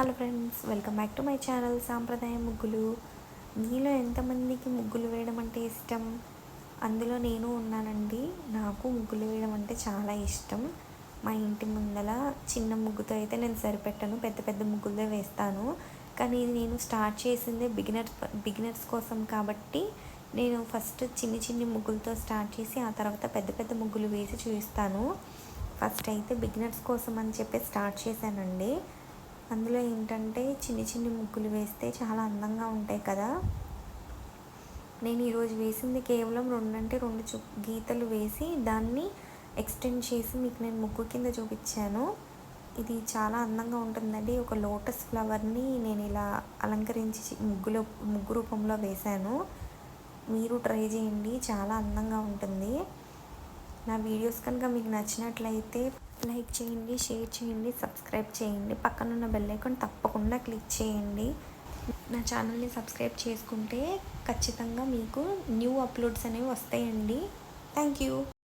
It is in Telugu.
Hello friends welcome back to my channel సాంప్రదాయ ముగ్గులు. మీలో ఎంతమందికి ముగ్గులు వేయడం అంటే ఇష్టం? అందులో నేను ఉన్నానండి. నాకు ముగ్గులు వేయడం అంటే చాలా ఇష్టం. మా ఇంటి ముందల చిన్న ముగ్గుతో అయితే నేను సరిపెట్టను. పెద్ద పెద్ద ముగ్గులే వేస్తాను. కానీ ఇది నేను స్టార్ట్ చేసిందే బిగినర్ బిగినర్స్ కోసం కాబట్టి నేను ఫస్ట్ చిన్ని చిన్ని ముగ్గులతో స్టార్ట్ చేసి ఆ తర్వాత పెద్ద పెద్ద ముగ్గులు వేసి చూపిస్తాను. ఫస్ట్ అయితే బిగినర్స్ కోసం అని చెప్పి స్టార్ట్ చేశానండి. అందులో ఏంటంటే చిన్ని చిన్ని ముగ్గులు వేస్తే చాలా అందంగా ఉంటాయి కదా. నేను ఈరోజు వేసింది కేవలం రెండు అంటే రెండు చు గీతలు వేసి దాన్ని ఎక్స్టెండ్ చేసి మీకు నేను ముగ్గు కింద చూపించాను. ఇది చాలా అందంగా ఉంటుందండి. ఒక లోటస్ ఫ్లవర్ని నేను ఇలా అలంకరించి ముగ్గులో ముగ్గు రూపంలో వేశాను. మీరు ట్రై చేయండి. చాలా అందంగా ఉంటుంది. నా వీడియోస్ కనుక మీకు నచ్చినట్లయితే లైక్ చేయండి షేర్ చేయండి సబ్స్క్రైబ్ చేయండి. పక్కనున్న బెల్ ఐకాన్ తప్పకుండా క్లిక్ చేయండి. నా ఛానల్ని సబ్స్క్రైబ్ చేసుకుంటే ఖచ్చితంగా మీకు న్యూ అప్లోడ్స్ అనేవి వస్తాయండి. Thank you.